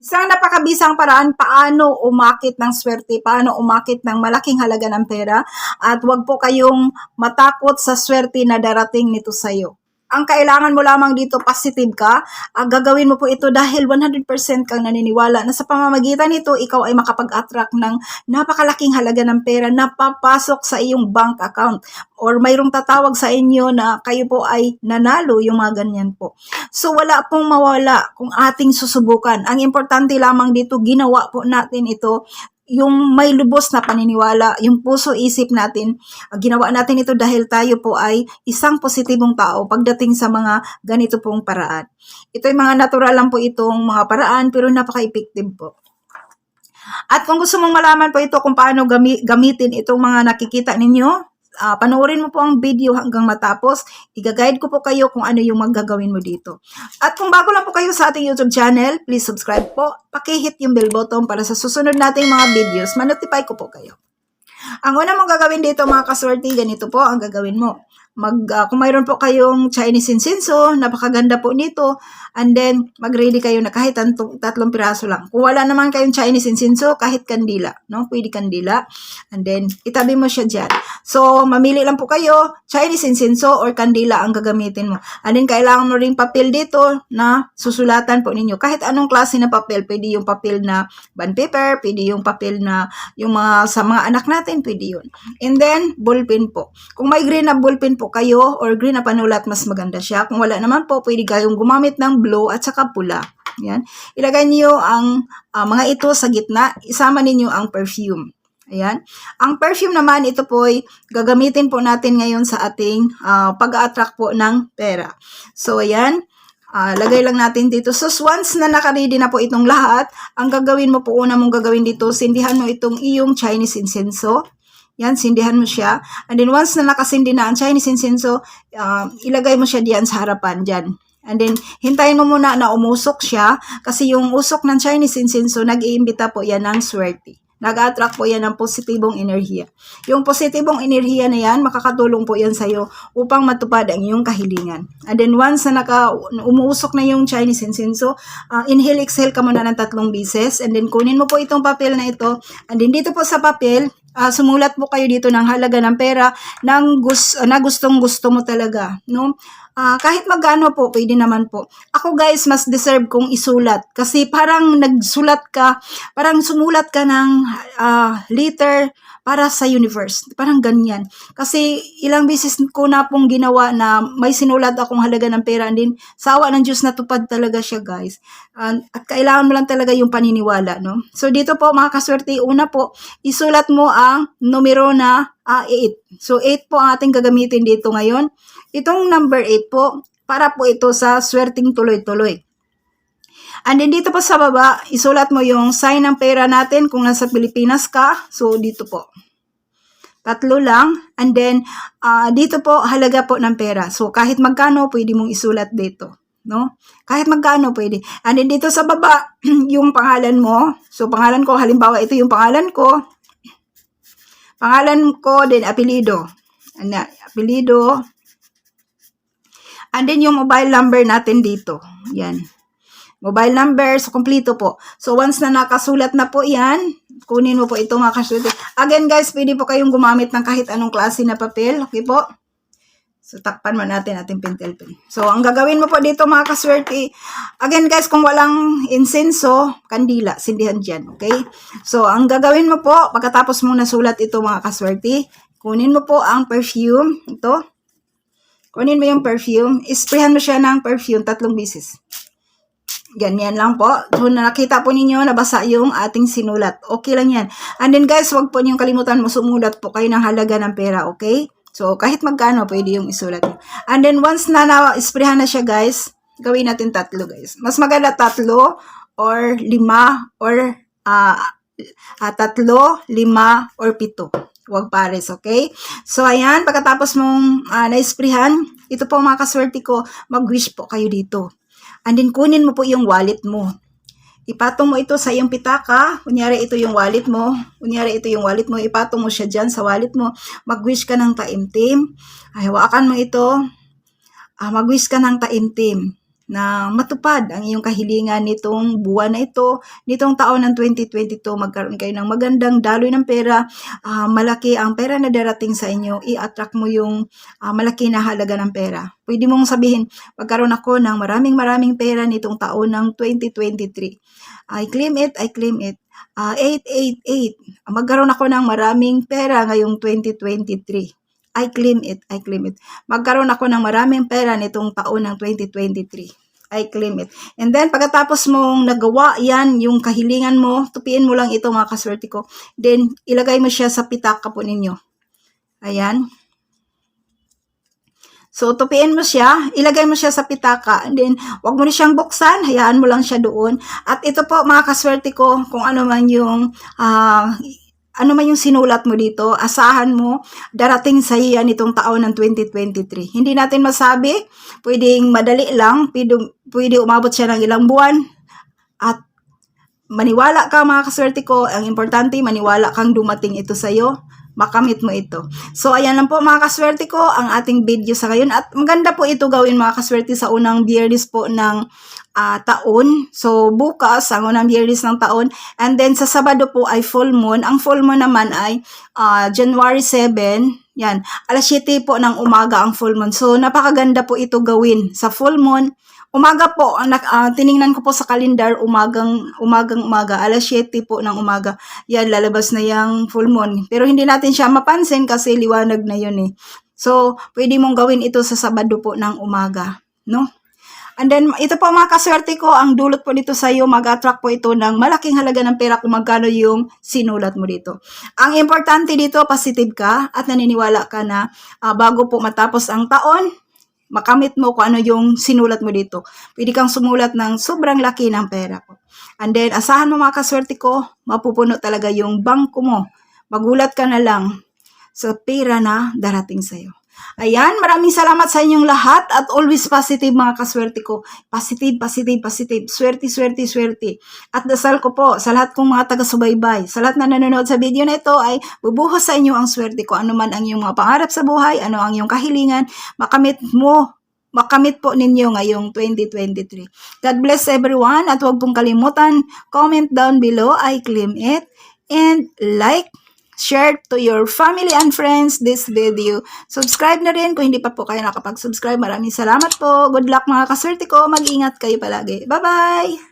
Isang napakabisang paraan paano umakit ng swerte, paano umakit ng malaking halaga ng pera at huwag po kayong matakot sa swerte na darating nito sa iyo. Ang kailangan mo lamang dito, positive ka. Ang gagawin mo po ito dahil 100% kang naniniwala na sa pamamagitan nito, ikaw ay makapag-attract ng napakalaking halaga ng pera na papasok sa iyong bank account. Or mayroong tatawag sa inyo na kayo po ay nanalo, yung mga ganyan po. So wala pong mawala kung ating susubukan. Ang importante lamang dito, ginawa po natin ito yung may lubos na paniniwala, yung puso isip natin, ginawa natin ito dahil tayo po ay isang positibong tao pagdating sa mga ganito pong paraan. Ito ay mga natural lang po itong mga paraan pero napaka-effective po. At kung gusto mong malaman po ito kung paano gami- gamitin itong mga nakikita ninyo, uh, panoorin mo po ang video hanggang matapos. Iga-guide ko po kayo kung ano yung magagawin mo dito. At kung bago lang po kayo sa ating YouTube channel, please subscribe po. Pakihit yung bell button para sa susunod nating mga videos, manotify ko po kayo. Ang una mong gagawin dito mga kaswerte, ganito po ang gagawin mo. Mag, uh, kung mayroon po kayong Chinese incenso, napakaganda po nito, and then mag-ready kayo na kahit tatlong, tatlong piraso lang. Kung wala naman kayong Chinese incenso, kahit kandila, no? Pwede kandila, and then itabi mo siya dyan. So, mamili lang po kayo, Chinese incenso or kandila ang gagamitin mo. And then, kailangan mo ring papel dito na susulatan po ninyo. Kahit anong klase na papel, pwede yung papel na bond paper, pwede yung papel na yung mga sa mga anak natin, pwede yun. And then, ballpen po. Kung may green na ballpen po kayo or green na panulat, mas maganda siya. Kung wala naman po, pwede kayong gumamit ng blue at saka pula. Yan. Ilagay niyo ang uh, mga ito sa gitna. Isama ninyo ang perfume. Ayan. Ang perfume naman, ito po ay gagamitin po natin ngayon sa ating uh, pag-attract po ng pera. So, ayan. Uh, lagay lang natin dito. So, once na nakaready na po itong lahat, ang gagawin mo po, una mong gagawin dito, sindihan mo itong iyong Chinese incenso. Yan, sindihan mo siya. And then once na nakasindi na ang Chinese incenso, uh, ilagay mo siya diyan sa harapan, diyan. And then, hintayin mo muna na umusok siya kasi yung usok ng Chinese incenso, nag-iimbita po yan ng swerte. Nag-attract po yan ng positibong enerhiya. Yung positibong enerhiya na yan, makakatulong po yan sa'yo upang matupad ang iyong kahilingan. And then once na naka, umuusok na yung Chinese incense, uh, inhale, exhale ka muna ng tatlong beses. And then kunin mo po itong papel na ito. And then dito po sa papel, uh, sumulat po kayo dito ng halaga ng pera ng gus uh, na gustong gusto mo talaga, no? Uh, kahit magkano po, pwede naman po. Ako guys, mas deserve kong isulat. Kasi parang nagsulat ka, parang sumulat ka ng uh, letter para sa universe. Parang ganyan. Kasi ilang beses ko na pong ginawa na may sinulat akong halaga ng pera and then sawa ng Diyos natupad talaga siya guys. Uh, at kailangan mo lang talaga yung paniniwala. No? So dito po mga kaswerte, una po, isulat mo ang numero na uh, 8. So 8 po ang ating gagamitin dito ngayon. Itong number 8 po, para po ito sa swerting tuloy-tuloy. And then dito po sa baba, isulat mo yung sign ng pera natin kung nasa Pilipinas ka. So dito po. Tatlo lang. And then uh, dito po halaga po ng pera. So kahit magkano pwede mong isulat dito. No? Kahit magkano pwede. And then dito sa baba, yung pangalan mo. So pangalan ko, halimbawa ito yung pangalan ko. Pangalan ko, then apelido. Ano, apelido, And then yung mobile number natin dito. Yan. Mobile number, so kompleto po. So once na nakasulat na po yan, kunin mo po ito mga kaswerte. Again guys, pwede po kayong gumamit ng kahit anong klase na papel. Okay po? So, takpan mo natin ating pentel pen. So, ang gagawin mo po dito mga kaswerte, again guys, kung walang insenso, kandila, sindihan dyan, okay? So, ang gagawin mo po, pagkatapos mong nasulat ito mga kaswerte, kunin mo po ang perfume, ito, Kunin mo yung perfume. Isprayan mo siya ng perfume tatlong bisis. Ganyan lang po. So, nakita po ninyo, nabasa yung ating sinulat. Okay lang yan. And then guys, wag po niyong kalimutan mo sumulat po kayo ng halaga ng pera, okay? So, kahit magkano, pwede yung isulat. And then once na na-sprayan na siya guys, gawin natin tatlo guys. Mas maganda tatlo or lima or uh, uh, tatlo, lima or pito. Huwag pares, okay? So, ayan, pagkatapos mong uh, na-sprayan, ito po mga kaswerte ko, mag-wish po kayo dito. And then, kunin mo po yung wallet mo. Ipatong mo ito sa iyong pitaka. Kunyari, ito yung wallet mo. Kunyari, ito yung wallet mo. Ipatong mo siya dyan sa wallet mo. Mag-wish ka ng taimtim. Ay, hawakan mo ito. Ah, mag-wish ka ng taimtim. Na matupad ang iyong kahilingan nitong buwan na ito, nitong taon ng 2022, magkaroon kayo ng magandang daloy ng pera, ah, malaki ang pera na darating sa inyo, i-attract mo yung ah, malaki na halaga ng pera. Pwede mong sabihin, magkaroon ako ng maraming maraming pera nitong taon ng 2023. I claim it, I claim it. Ah, 888. Magkaroon ako ng maraming pera ngayong 2023. I claim it, I claim it. Magkaroon ako ng maraming pera nitong taon ng 2023. I claim it. And then, pagkatapos mong nagawa yan, yung kahilingan mo, tupiin mo lang ito mga kaswerte ko. Then, ilagay mo siya sa pitaka po ninyo. Ayan. So, tupiin mo siya, ilagay mo siya sa pitaka, and then, wag mo na siyang buksan, hayaan mo lang siya doon. At ito po, mga kaswerte ko, kung ano man yung, ah, ano man yung sinulat mo dito, asahan mo, darating sa iyo yan itong taon ng 2023. Hindi natin masabi, pwedeng madali lang, pwede, pwede umabot siya ng ilang buwan, at maniwala ka mga kaswerte ko, ang importante, maniwala kang dumating ito sa iyo, makamit mo ito. So, ayan lang po mga kaswerte ko, ang ating video sa ngayon. At maganda po ito gawin mga kaswerte sa unang biyernes po ng ah, taon. So, bukas, ang unang biyernes ng taon. And then, sa Sabado po ay full moon. Ang full moon naman ay ah, January 7. Yan, alas 7 po ng umaga ang full moon. So, napakaganda po ito gawin sa full moon. Umaga po, ang ah, tiningnan ko po sa kalendar, umagang, umagang umaga, alas 7 po ng umaga. Yan, lalabas na yung full moon. Pero hindi natin siya mapansin kasi liwanag na yun eh. So, pwede mong gawin ito sa Sabado po ng umaga. No? And then, ito po mga kaswerte ko, ang dulot po dito sa iyo, mag-attract po ito ng malaking halaga ng pera kung magkano yung sinulat mo dito. Ang importante dito, positive ka at naniniwala ka na ah, bago po matapos ang taon, makamit mo kung ano yung sinulat mo dito. Pwede kang sumulat ng sobrang laki ng pera po. And then, asahan mo mga kaswerte ko, mapupuno talaga yung bangko mo. Magulat ka na lang sa pera na darating sa'yo. Ayan, maraming salamat sa inyong lahat at always positive mga kaswerte ko. Positive, positive, positive. Swerte, swerte, swerte. At dasal ko po sa lahat kong mga taga-subaybay, sa lahat na nanonood sa video na ito ay bubuhos sa inyo ang swerte ko. Ano man ang iyong mga pangarap sa buhay, ano ang iyong kahilingan, makamit mo makamit po ninyo ngayong 2023. God bless everyone at huwag pong kalimutan, comment down below, I claim it, and like, share to your family and friends this video. Subscribe na rin kung hindi pa po kayo nakapag-subscribe. Maraming salamat po. Good luck mga kaswerte ko. Mag-ingat kayo palagi. Bye-bye!